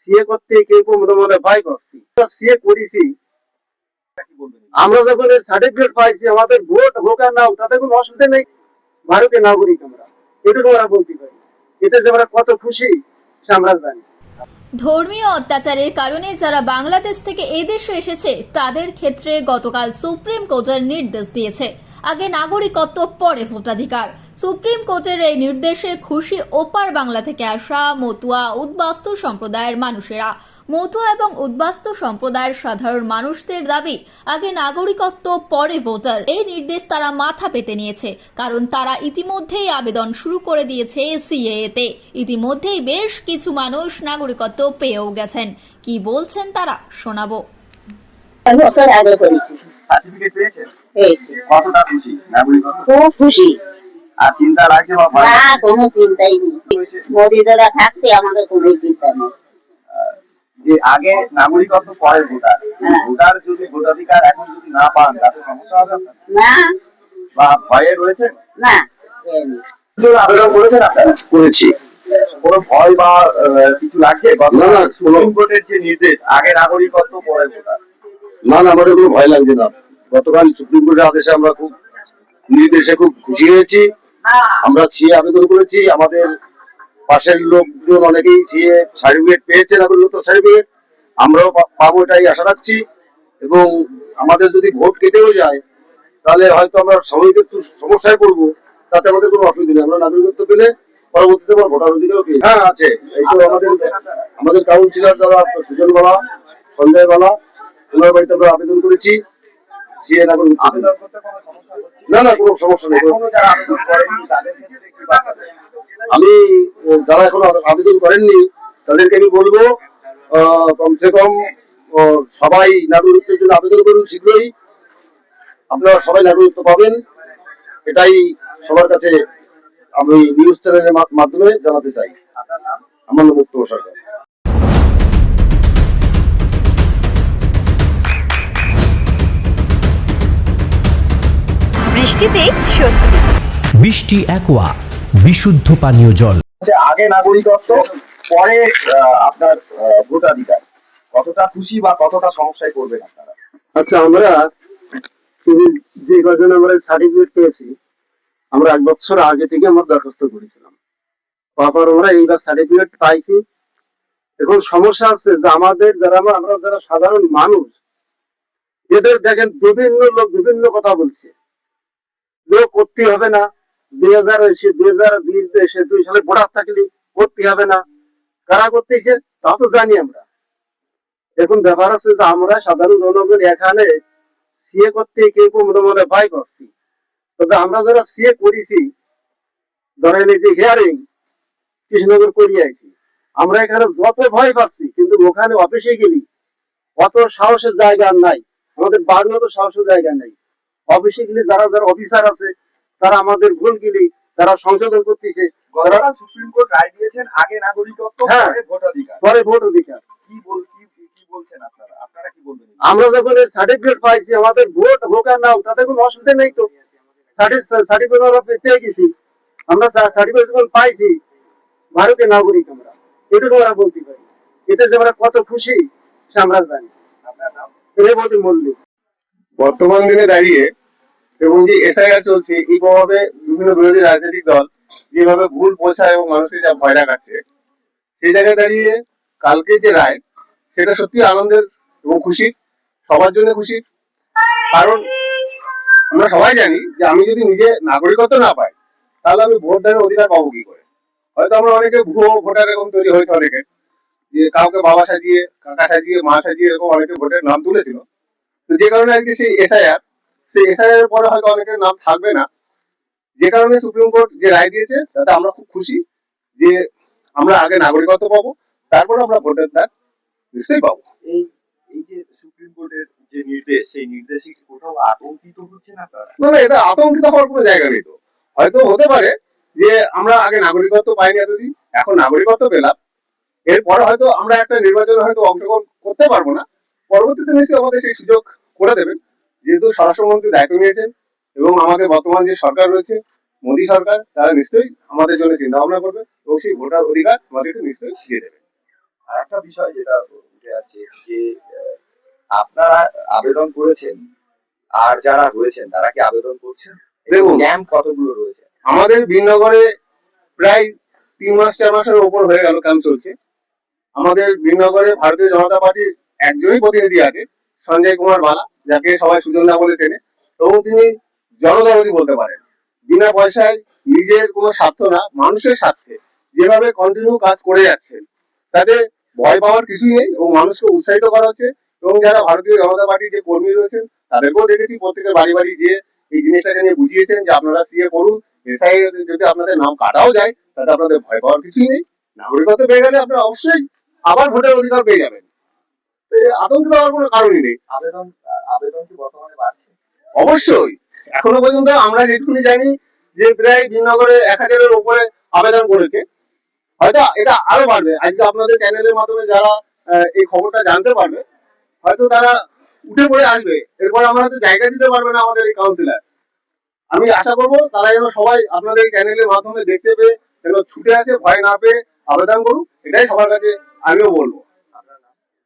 CA করতে কে কেউ CA করেছি। আমরা যখন সার্টিফিকেট পাইছি আমাদের ভোট হোক আর না হোক তাতে কোনো অসুবিধা নেই। ভারতীয় নাগরিক আমরা। এটুকু আমরা বলতে পারি। এতে যে আমরা কত খুশি সে আমরা জানি। ধর্মীয় অত্যাচারের কারণে যারা বাংলাদেশ থেকে এদেশে এসেছে, তাদের ক্ষেত্রে গতকাল সুপ্রিম কোর্টের নির্দেশ দিয়েছে। আগে নাগরিকত্ব, পরে ভোটাধিকার। সুপ্রিম কোর্টের এই নির্দেশে খুশি ওপার বাংলা থেকে আসা মতুয়া উদ্বাস্তু সম্প্রদায়ের মানুষেরা। মতুয়া এবং উদ্বাস্তু সম্প্রদায়ের সাধারণ মানুষদের দাবি আগে নাগরিকত্ব পরে ভোটার। এই নির্দেশ তারা মাথা পেতে নিয়েছে কারণ তারা ইতিমধ্যেই আবেদন শুরু করে দিয়েছে সিএএতে। ইতিমধ্যেই বেশ কিছু মানুষ নাগরিকত্ব পেয়েও গেছেন। কি বলছেন তারা শোনাবো। বছর আগে করেছি সার্টিফিকেট পেয়েছেন? পেয়েছি। কতটা খুশি? নাগরিকত্ব? খুব খুশি। আর চিন্তা লাগছে বা ভয় না কোনো চিন্তাই নেই। মোদি দাদা থাকতে আমাকে কোনো চিন্তা নেই। যে আগে নাগরিকত্ব পরে ভোটার হ্যাঁ। ভোটার যদি ভোটাধিকার এখন যদি না পান তাতে সমস্যা হবে না। বা ভয়ে রয়েছে না। আবেদন করেছেন আপনারা? করেছি। কোনো ভয় বা আহ, কিছু লাগছে? গত না, না, সুপ্রিম কোর্টের যে নির্দেশ আগে নাগরিকত্ব পরে ভোটার। না না আমাদের কোনো ভয় লাগছে না। গতকাল সুপ্রিম কোর্টের আদেশে আমরা খুব নির্দেশে খুব খুশি হয়েছি। আমরা সিএ আবেদন করেছি আমাদের পাশের লোকজন অনেকেই সিএ সার্টিফিকেট পেয়েছে নাগরিকত্ব সার্টিফিকেট আমরাও পাবো এটাই আশা রাখছি। এবং আমাদের যদি ভোট কেটেও যায় তাহলে হয়তো আমরা সাময়িক একটু সমস্যায় পড়ব তাতে আমাদের কোনো অসুবিধা নেই। আমরা নাগরিকত্ব পেলে পরবর্তীতে আমরা ভোটার অধিকারও পেয়ে হ্যাঁ আছে। এই তো আমাদের আমাদের কাউন্সিলর যারা সুজন বালা সঞ্জয় বালা ওনার বাড়িতে আমরা আবেদন করেছি। সিএ নাগরিক আবেদন করতে না না কোনো সমস্যা নেই? আমি যারা এখন আবেদন করেননি তাদেরকে আমি বলব কমসে কম সবাই নাগরিকত্বের জন্য আবেদন করুন শীঘ্রই। আপনারা সবাই নাগরিকত্ব পাবেন। এটাই সবার কাছে আমি নিউজ চ্যানেলের মাধ্যমে জানাতে চাই। আমার নাম উত্তম সরকার। বৃষ্টিতেই স্বস্তি। বৃষ্টি অ্যাকোয়া বিশুদ্ধ পানীয় জল। আগে নাগরিকত্ব পরে আপনার ভোটাধিকার। কতটা খুশি বা কতটা সমস্যায় আপনারা? আচ্ছা আমরা যে কজন আমরা সার্টিফিকেট পেয়েছি আমরা এক বছর আগে থেকে আমরা দরখাস্ত করেছিলাম। তারপর আমরা এইবার সার্টিফিকেট পাইছি। এখন সমস্যা আছে যে আমাদের যারা আমরা যারা সাধারণ মানুষ এদের দেখেন বিভিন্ন লোক বিভিন্ন কথা বলছে। লোক হবে না। কারা তবে আমরা যারা করেছি, ধরেন যে কৃষ্ণনগর করিয়ে আইছি, আমরা এখানে যত ভয় পাচ্ছি, কিন্তু ওখানে অফিসে গেলি, অত সাহসের জায়গা নাই। আমাদের বাড়ি অত সাহসের জায়গা নাই। অফিসে গেলে যারা যারা অফিসার আছে তারা আমাদের ভুল গেলি তারা সংশোধন করতেছে। গতকাল সুপ্রিম কোর্ট রায় দিয়েছেন আগে নাগরিকত্ব হ্যাঁ। পরে ভোটাধিকার। পরে ভোট অধিকার কি বল কি কি বলছেন আপনারা? আপনারা কি বলবেন আমরা যখন সার্টিফিকেট পাইছি আমাদের ভোট হোক আর না হোক তাতে কোনো অসুবিধা নেই তো। সার্টিফিকেট আমরা পেয়ে গেছি। আমরা সার্টিফিকেট যখন পাইছি ভারতীয় নাগরিক আমরা। এটুকু আমরা বলতে পারি। এতে যে আমরা কত খুশি সে আমরা জানি। আপনার নাম? রেবতী মল্লিক। বর্তমান দিনে দাঁড়িয়ে এবং যে এসআইআর চলছে, এই প্রভাবে বিভিন্ন বিরোধী রাজনৈতিক দল যেভাবে ভুল বোঝায় এবং মানুষকে যা ভয় দেখাচ্ছে, সেই জায়গায় দাঁড়িয়ে কালকে যে রায়, সেটা সত্যি আনন্দের এবং খুশির, সবার জন্য খুশির। কারণ আমরা সবাই জানি যে আমি যদি নিজে নাগরিকত্ব না পাই, তাহলে আমি ভোট দেওয়ার অধিকার পাবো কি করে? হয়তো আমরা অনেকে ভুয়ো ভোটার এরকম তৈরি হয়েছে অনেকে, যে কাউকে বাবা সাজিয়ে, কাকা সাজিয়ে, মা সাজিয়ে এরকম অনেকে ভোটের নাম তুলেছিল। যে কারণে আজকে সেই এসআইআর সেই এসআইআর এর পরে হয়তো অনেকের নাম থাকবে না। যে কারণে সুপ্রিম কোর্ট যে রায় দিয়েছে তাতে আমরা খুব খুশি যে আমরা আগে নাগরিকত্ব পাবো তারপরে আমরা ভোটের দ্বার নিশ্চয়ই পাবো। এই এই যে সুপ্রিম কোর্টের যে নির্দেশ সেই নির্দেশে কোথাও আতঙ্কিত হচ্ছেন আপনারা না না এটা আতঙ্কিত হওয়ার কোনো জায়গা নেই তো। হয়তো হতে পারে যে আমরা আগে নাগরিকত্ব পাইনি এতদিন এখন নাগরিকত্ব পেলাম। এরপরে হয়তো আমরা একটা নির্বাচনে হয়তো অংশগ্রহণ করতে পারব না। পরবর্তীতে নিশ্চয়ই আমাদের সেই সুযোগ করে দেবেন। যেহেতু স্বরাষ্ট্রমন্ত্রী দায়িত্ব নিয়েছেন এবং আমাদের বর্তমান যে সরকার রয়েছে মোদী সরকার তারা নিশ্চয়ই আমাদের জন্য চিন্তা ভাবনা করবে এবং সেই ভোটার অধিকার আমাদেরকে নিশ্চয়ই দিয়ে দেবে। আর একটা বিষয় যেটা উঠে আসছে যে আপনারা আবেদন করেছেন আর যারা রয়েছেন তারা কি আবেদন করছেন? দেখুন। ক্যাম্প কতগুলো রয়েছে? আমাদের বীরনগরে প্রায় তিন মাস চার মাসের উপর হয়ে গেল ক্যাম্প চলছে। আমাদের বীরনগরে ভারতীয় জনতা পার্টির একজনই প্রতিনিধি আছে সঞ্জয় কুমার বালা। যাকে সবাই সুজনদা বলে চেনে এবং তিনি জনদরদি বলতে পারেন। বিনা পয়সায় নিজের কোনো স্বার্থ না, মানুষের স্বার্থে যেভাবে কন্টিনিউ কাজ করে যাচ্ছেন তাতে ভয় পাওয়ার কিছুই নেই এবং মানুষকে উৎসাহিত করা হচ্ছে এবং যারা ভারতীয় জনতা পার্টির যে কর্মী রয়েছেন, তাদেরকেও দেখেছি, প্রত্যেকের বাড়ি বাড়ি গিয়ে এই জিনিসটাকে নিয়ে বুঝিয়েছেন যে আপনারা সিএ করুন এসআই যদি আপনাদের নাম কাটাও যায়, তাতে আপনাদের ভয় পাওয়ার কিছুই নেই। নাগরিকত্ব পেয়ে গেলে আপনারা অবশ্যই আবার ভোটের অধিকার পেয়ে যাবেন। আতঙ্কিত হওয়ার কোনো কারণই নেই। আবেদন আবেদন কি বর্তমানে বাড়ছে? অবশ্যই। এখনও পর্যন্ত আমরা যেটুকুনি জানি যে প্রায় বিনগরে এক হাজারের উপরে আবেদন করেছে। হয়তো এটা আরও বাড়বে। আজকে আপনাদের চ্যানেলের মাধ্যমে যারা এই খবরটা জানতে পারবে হয়তো তারা উঠে পড়ে আসবে। এরপর আমরা হয়তো জায়গা দিতে পারবে না আমাদের এই কাউন্সিলর আমি আশা করব তারা যেন সবাই আপনাদের চ্যানেলের মাধ্যমে দেখতে পেয়ে যেন ছুটে আসে ভয় না পেয়ে আবেদন করুক। এটাই সবার কাছে আমিও বলব।